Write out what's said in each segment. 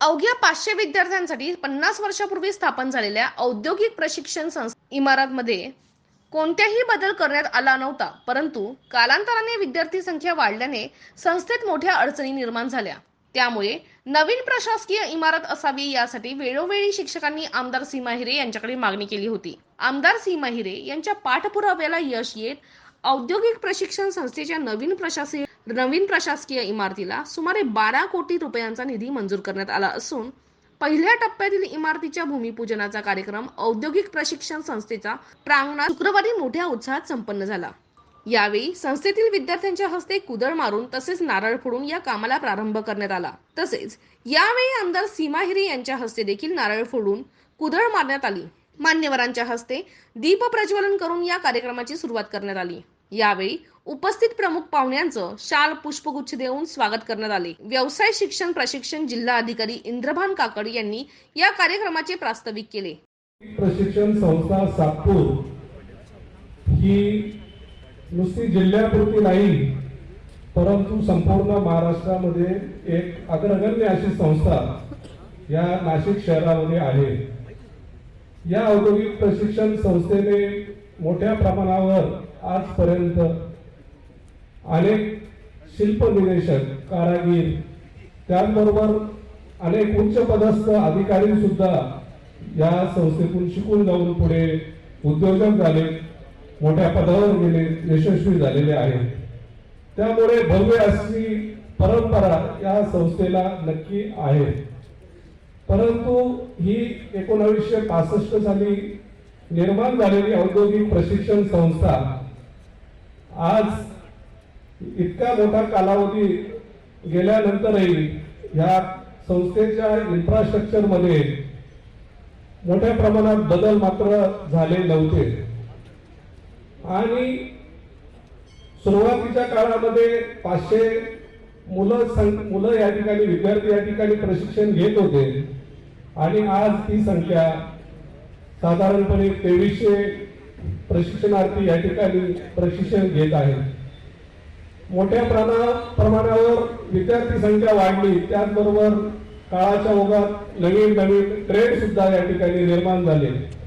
अवघ्या पाचशे विद्यार्थ्यांसाठी पन्नास वर्षापूर्वी स्थापन झालेल्या औद्योगिक प्रशिक्षण संस्था इमारतमध्ये कोणत्याही बदल करण्यात आला नव्हता परंतु कालांतराने विद्यार्थी संख्या वाढल्याने संस्थेत मोठ्या अडचणी निर्माण झाल्या. त्यामुळे नवीन प्रशासकीय इमारत असावी यासाठी वेळोवेळी शिक्षकांनी आमदार सीमा हिरे यांच्याकडे मागणी केली होती. आमदार सीमा हिरे यांच्या पाठपुराव्याला यश येत औद्योगिक प्रशिक्षण संस्थेच्या नवीन प्रशासकीय नवीन प्रशासकीय इमारतीला सुमारे बारा कोटी रुपयांचा निधी मंजूर करण्यात आला असून पहिल्या टप्प्यातील इमारतीच्या भूमिपूजनाचा कार्यक्रम औद्योगिक प्रशिक्षण संस्थेचा प्रांगणात शुक्रवारी मोठ्या उत्साहात संपन्न झाला. यावेळी संस्थेतील विद्यार्थ्यांच्या हस्ते कुदळ मारून तसेच नारळ फोडून या कामाला प्रारंभ करण्यात आला. तसेच यावेळी आमदार सीमा हिरे यांच्या हस्ते देखील नारळ फोडून कुदळ मारण्यात आली. मान्यवरांच्या हस्ते दीप प्रज्वलन करून या कार्यक्रमाची सुरुवात करण्यात आली. यावेळी उपस्थित प्रमुख पाहुण्यांचं शाल पुष्पगुच्छ देऊन स्वागत करण्यात आले. व्यवसाय शिक्षण प्रशिक्षण जिल्हा अधिकारी इंद्रभान काकड यांनी या कार्यक्रमाचे प्रास्ताविक केले. प्रशिक्षण संस्था सातपूर ही नुसती जिल्ह्यापुरती नाही परंतु संपूर्ण महाराष्ट्रामध्ये एक अग्रगण्य अशी संस्था या नाशिक शहरामध्ये आहे. या औद्योगिक प्रशिक्षण संस्थेने मोठ्या प्रमाणावर आजपर्यंत अनेक शिल्पनिदेशक कारागीर त्याचबरोबर अनेक उच्चपदस्थ अधिकारी सुद्धा या संस्थेतून शिकून जाऊन पुढे उद्योजक झाले. मोठ्या पदावर गेले यशस्वी झालेले आहेत. त्यामुळे भव्य अशी परंपरा या संस्थेला नक्की आहे. परंतु ही एकोणावीसशे पासष्ट साली निर्माण झालेली औद्योगिक प्रशिक्षण संस्था आज इतका मोठा कालावधी गेल्यानंतरही या संस्थेच्या इन्फ्रास्ट्रक्चरमध्ये मोठ्या प्रमाणात बदल मात्र झाले नव्हते. आणि सुरुवातीच्या काळामध्ये पाचशे मुलं सं- मुलं या ठिकाणी विद्यार्थी या ठिकाणी प्रशिक्षण घेत होते. आणि आज ती संख्या साधारणपणे तेवीसशे प्रशिक्षणार्थी या ठिकाणी प्रशिक्षण घेत आहेत. मोठ्या प्रमाणा प्रमाणावर विद्यार्थी संख्या वाढली. त्याचबरोबर काळाच्या ओघात नवीन नवीन ट्रेड सुद्धा या ठिकाणी निर्माण झाले.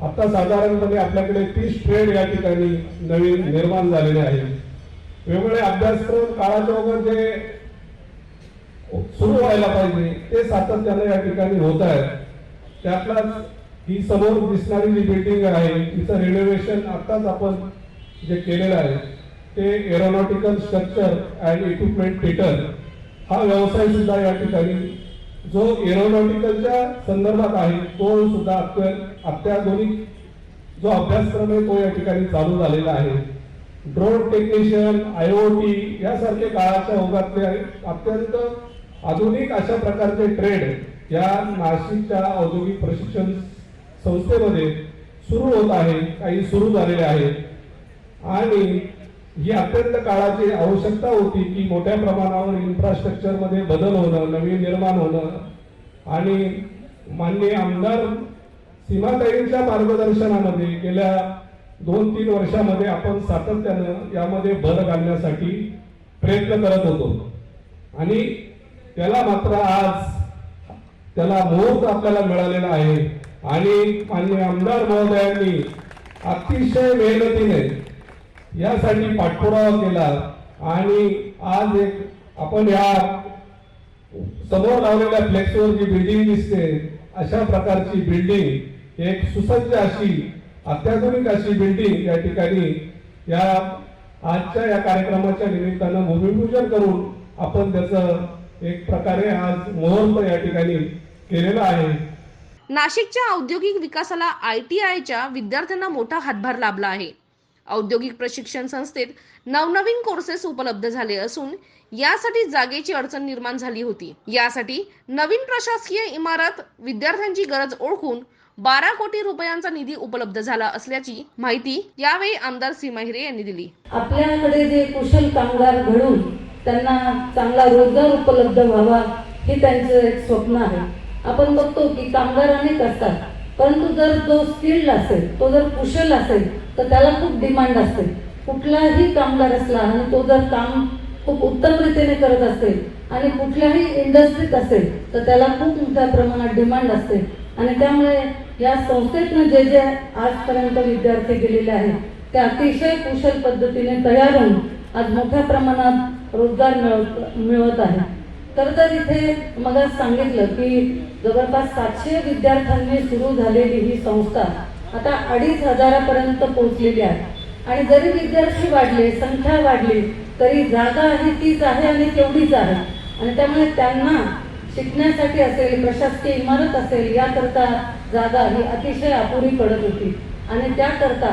आता साधारणपणे आपल्याकडे तीस ट्रेड या ठिकाणी नवीन निर्माण झालेले आहेत. वेगवेगळे अभ्यासक्रम काळाच्या वगैरे जे सुरू व्हायला पाहिजे ते सातत्याने या ठिकाणी होत आहेत. त्यातलाच ही समोर दिसणारी जी बिल्डिंग आहे तिचं रिनोव्हेशन आताच आपण जे केलेलं आहे ते aeronautical structure and equipment fitter हा व्यवसाय सुद्धा या ठिकाणी जो एरोनॉटिकलच्या संदर्भात आहे तो सुद्धा अत्य- अत्याधुनिक जो अभ्यासक्रम आहे तो या ठिकाणी चालू झालेला आहे. ड्रोन टेक्निशियन टी यासारखे काळाच्या ओघातले अत्यंत आधुनिक अशा प्रकारचे ट्रेड या नाशिकच्या औद्योगिक प्रशिक्षण संस्थेमध्ये सुरू होत आहे काही सुरू झालेले आहेत. आणि ही अत्यंत काळाची आवश्यकता होती की मोठ्या प्रमाणावर इन्फ्रास्ट्रक्चरमध्ये बदल होणं नवीन निर्माण होणं. आणि माननीय आमदार सीमाताईंच्या मार्गदर्शनामध्ये गेल्या दोन तीन वर्षामध्ये आपण सातत्यानं यामध्ये भर घालण्यासाठी प्रयत्न करत होतो. आणि त्याला मात्र आज त्याला मुहूर्त आपल्याला मिळालेला आहे. आणि माननीय आमदार महोदयांनी अतिशय मेहनतीने यासाठी पाठपुरावा केला आणि आज एक आपण या समोर लावलेल्या फ्लेक्सवर जी बिल्डिंग दिसते. अशा प्रकारची बिल्डिंग एक सुसज्ज अशी अत्याधुनिक अशी बिल्डिंग या ठिकाणी या आजच्या या कार्यक्रमाच्या निमित्तानं भूमिपूजन करून आपण त्याचं एक प्रकारे आज मुहूर्त या ठिकाणी केलेला आहे. नाशिकच्या औद्योगिक विकासाला आय टी आयच्या विद्यार्थ्यांना मोठा हातभार लाभला आहे. औद्योगिक प्रशिक्षण संस्थेत नवनवीन कोर्सेस उपलब्ध झाले असून यासाठी जागेची अडचण निर्माण झाली होती. यासाठी नवीन प्रशासकीय इमारत विद्यार्थ्यांची गरज ओळखून बारा कोटी रुपयांचा निधी उपलब्ध झाला असल्याची माहिती यावेळी आमदार सीमा हिरे यांनी दिली. आपल्याकडे जे कुशल कामगार घडून त्यांना चांगला रोजगार उपलब्ध व्हावा हे त्यांचं एक स्वप्न आहे. आपण बघतो की कामगार अनेक असतात परंतु जर जो स्किल्ड असेल तो जर कुशल असेल तर त्याला खूप डिमांड असते. कुठलाही कामगार असला आणि तो जर काम खूप उत्तम रीतीने करत असेल आणि कुठल्याही इंडस्ट्रीत असेल तर त्याला खूप मोठ्या प्रमाणात डिमांड असते. आणि त्यामुळे या संस्थेतनं जे जे आजपर्यंत विद्यार्थी गेलेले आहेत ते अतिशय कुशल पद्धतीने तयार होऊन आज मोठ्या प्रमाणात रोजगार मिळवत मिळवत आहे तर तर इथे मला सांगितलं की जवळपास सातशे विद्यार्थ्यांनी सुरू झालेली ही संस्था आता अडीच हजारापर्यंत पोहोचलेली आहे. आणि जरी विद्यार्थी वाढले संख्या वाढली तरी जागा आहे तीच आहे आणि तेवढीच आहे. आणि त्यामुळे त्यांना शिकण्यासाठी असेल प्रशासकीय इमारत असेल याकरता जागा ही अतिशय अपुरी पडत होती. आणि त्याकरता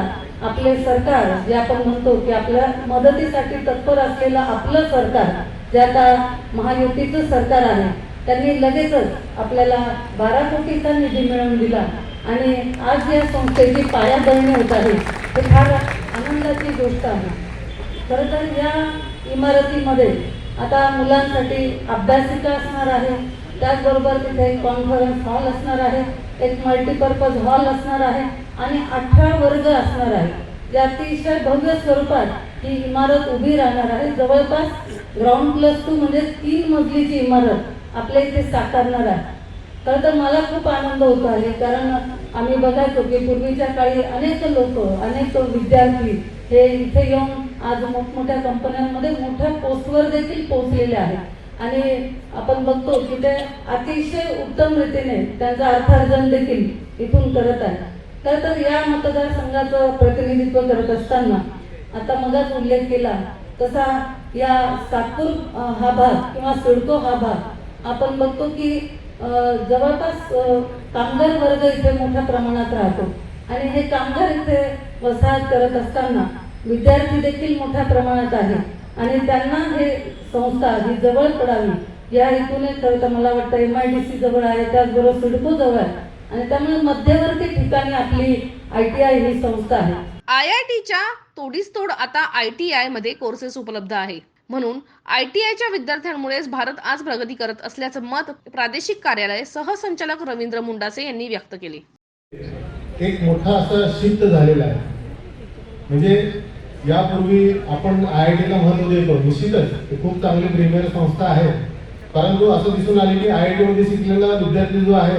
आपले सरकार जे आपण म्हणतो की आपल्या मदतीसाठी तत्पर असलेलं आपलं सरकार जे आता महायुतीचं सरकार आहे त्यांनी लगेचच आपल्याला बारा कोटीचा निधी मिळवून दिला. आणि आज या संस्थेची पायाभरणी होत आहे हे फार आनंदाची गोष्ट आहे. खरं तर या इमारतीमध्ये आता मुलांसाठी अभ्यासिका असणार आहे त्याचबरोबर तिथे एक कॉन्फरन्स हॉल असणार आहे एक मल्टीपर्पज हॉल असणार आहे आणि अठरा वर्ग असणार आहे. जे अतिशय भव्य स्वरूपात ही इमारत उभी राहणार आहे. जवळपास ग्राउंड प्लस टू म्हणजे तीन मजलीची इमारत आपल्या इथे साकारणार आहे. खरं तर मला खूप आनंद होतो आहे कारण आम्ही बघायचो की पूर्वीच्या काळी अनेक लोक अनेक विद्यार्थी हे इथे येऊन आज मोठमोठ्या कंपन्यांमध्ये मोठ्या पोस्टवर देखील पोहोचलेल्या आहेत. आणि आपण बघतो की ते अतिशय उत्तम रीतीने त्यांचं अर्थार्जन देखील इथून करत आहे खरं तर या मतदारसंघाचं प्रतिनिधित्व करत असताना आता मगाच उल्लेख केला तसा या सातपूर हा भाग किंवा सिडको हा भाग आपण बघतो की जवळपास कामगार वर्ग इथे मोठ्या प्रमाणात राहतो. आणि हे कामगार इथे वसाहत करत असताना विद्यार्थी देखील मोठ्या प्रमाणात आहे आणि त्यांना हे संस्था ही जवळ पडावी या हेतूने खरं तर मला वाटतं एम आय डी सी जवळ आहे त्याचबरोबर सिडको जवळ आहे. आणि त्यामुळे मध्यवर्ती ठिकाणी आपली आय टी आय ही संस्था आहे. आय आय टीच्या तोडीस तोड आता आय टी आयमध्ये कोर्सेस उपलब्ध आहे. म्हणून आय टी आयच्या विद्यार्थ्यांमुळेच भारत आज प्रगती करत असल्याचं मत प्रादेशिक कार्यालय सहसंचालक रवींद्र मुंडासे यांनी व्यक्त केले. एक मोठा असा शिफ्ट झालेला आहे. म्हणजे यापूर्वी आपण आय आय टीला महत्त्व देतो. निश्चितच ते खूप चांगली प्रीमियर संस्था आहे. परंतु असं दिसून आले की आय आय टीमध्ये शिकलेला विद्यार्थी जो आहे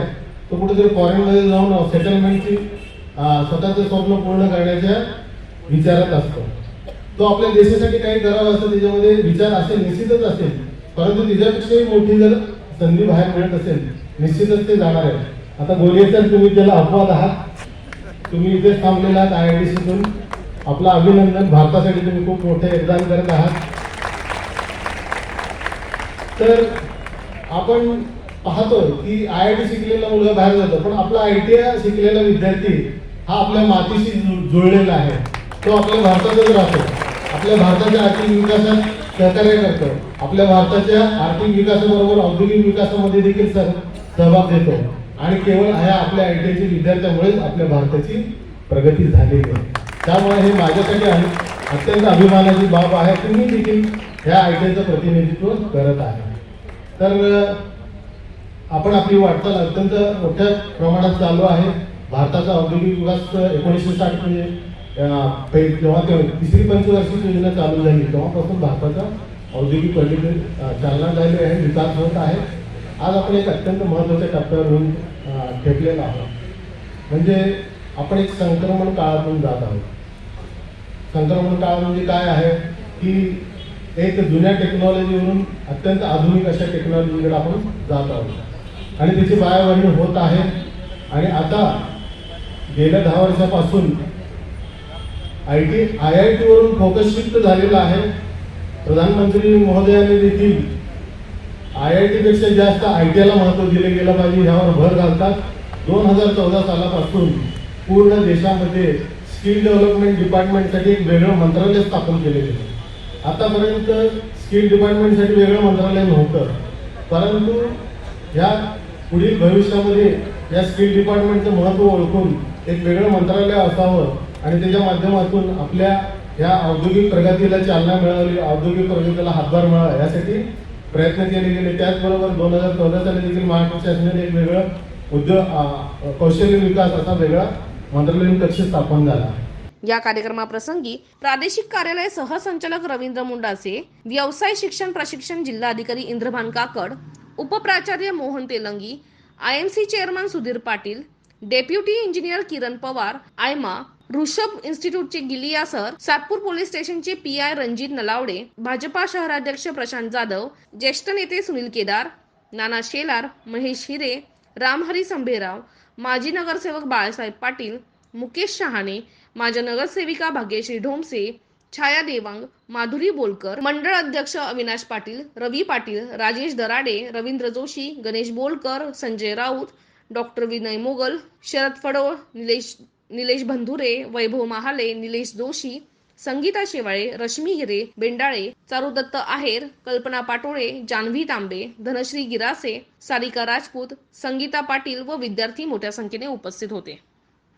तो कुठेतरी फॉरेनमध्ये जाऊन सेटलमेंटची स्वतःचं स्वप्न पूर्ण करण्याच्या विचारात असतो. तो आपल्या देशासाठी काही करावं असं त्याच्यामध्ये विचार असेल निश्चितच असेल. परंतु तिच्यापेक्षाही मोठी जर संधी बाहेर मिळत असेल निश्चितच ते जाणार आहे. आता गोलियेकर तुम्ही त्याला अपवाद आहात तुम्ही इथेच थांबलेला आहात आय आय टी शिकून आपलं अभिनंदन. भारतासाठी तुम्ही खूप मोठे योगदान करत आहात. तर आपण पाहतो की आय आय टी शिकलेला मुलगा बाहेर जातो पण आपला आय टी आय शिकलेला विद्यार्थी हा आपल्या मातीशी जुळलेला आहे. तो आपल्या भारतातच राहतो. आपल्या भारताच्या आर्थिक विकासात सहकार्य करतो. आपल्या भारताच्या आर्थिक विकासाबरोबर औद्योगिक विकासामध्ये देखील सह सहभाग देतो. आणि केवळ ह्या आपल्या आय टी आयच्या विद्यार्थ्यामुळेच आपल्या भारताची प्रगती झालेली आहे. त्यामुळे हे माझ्यासाठी अत्यंत अभिमानाची बाब आहे तुम्ही देखील ह्या आय प्रतिनिधित्व करत आहे. तर आपण आपली वाटचाल अत्यंत मोठ्या प्रमाणात चालू आहे. भारताचा औद्योगिक विकास एकोणीसशे साठ म्हणजे जेव्हा ते तिसरी पंचवार्षिक योजना चालू झाली. तेव्हापासून भारताचा औद्योगिक पद्धती चालना झाली आहे विकास होत आहे. आज आपण एक अत्यंत महत्त्वाच्या टप्प्यावर येऊन आहोत. म्हणजे आपण एक संक्रमण काळातून जात आहोत. संक्रमण काळ म्हणजे काय आहे? की एक जुन्या टेक्नॉलॉजीवरून अत्यंत आधुनिक अशा टेक्नॉलॉजीकडे आपण जात आहोत. आणि त्याची पायाभरणी होत आहे. आणि आता गेल्या दहा वर्षापासून आय टी आय आय टीवरून फोकस शिफ्ट झालेला आहे. प्रधानमंत्री महोदयाने देखील आय आय टीपेक्षा जास्त आय टी महत्त्व दिले गेलं पाहिजे. ह्यावर भर घालतात. दोन हजार चौदा सालापासून पूर्ण देशामध्ये स्किल डेव्हलपमेंट डिपार्टमेंटसाठी एक वेगळं मंत्रालय स्थापन केलेले आहे. आतापर्यंत स्किल डिपार्टमेंटसाठी वेगळं मंत्रालय नव्हतं. परंतु या पुढील भविष्यामध्ये या स्किल डिपार्टमेंटचं महत्त्व ओळखून एक वेगळं मंत्रालय असावं आणि त्याच्या माध्यमातून आपल्या या औद्योगिक प्रगतीला चालना मिळावी औद्योगिक प्रगतीला हातभार मिळावा यासाठी प्रयत्न केले गेले. त्याचबरोबर दोन हजार चौदा साली देखील महाराष्ट्र शासनाने एक वेगळं उद्योग कौशल्य विकास असा वेगळा वंडरलँड कक्ष स्थापन झाला. या कार्यक्रमाप्रसंगी प्रादेशिक कार्यालय सहसंचालक रवींद्र मुंडासे व्यवसाय शिक्षण प्रशिक्षण जिल्हाधिकारी Indrabhan Kakad उपप्राचार्य Mohan Telangi I M C chairman Sudhir Patil deputy engineer Kiran Pawar AIMA Rishabh इन्स्टिट्यूटचे Gilia sir Satpur police स्टेशनचे पी आय रणजित नलावडे भाजपा शहराध्यक्ष प्रशांत जाधव ज्येष्ठ नेते सुनील केदार नाना शेलार महेश हिरे रामहरी संभेराव माजी नगरसेवक बाळासाहेब पाटील मुकेश शहाणे माझ्या नगरसेविका भाग्यश्री ढोमसे छाया देवांग माधुरी बोलकर मंडळ अध्यक्ष अविनाश पाटील रवी पाटील राजेश दराडे रवींद्र जोशी गणेश बोलकर संजय राऊत डॉक्टर विनय मोगल शरद फडोळ निलेश निलेश बंधुरे वैभव महाले निलेश जोशी संगीता शेवाळे रश्मी हिरे बेंडाळे चारुदत्त आहेर कल्पना पाटोळे जान्हवी तांबे धनश्री गिरासे सारिका राजपूत संगीता पाटील व विद्यार्थी मोठ्या संख्येने उपस्थित होते.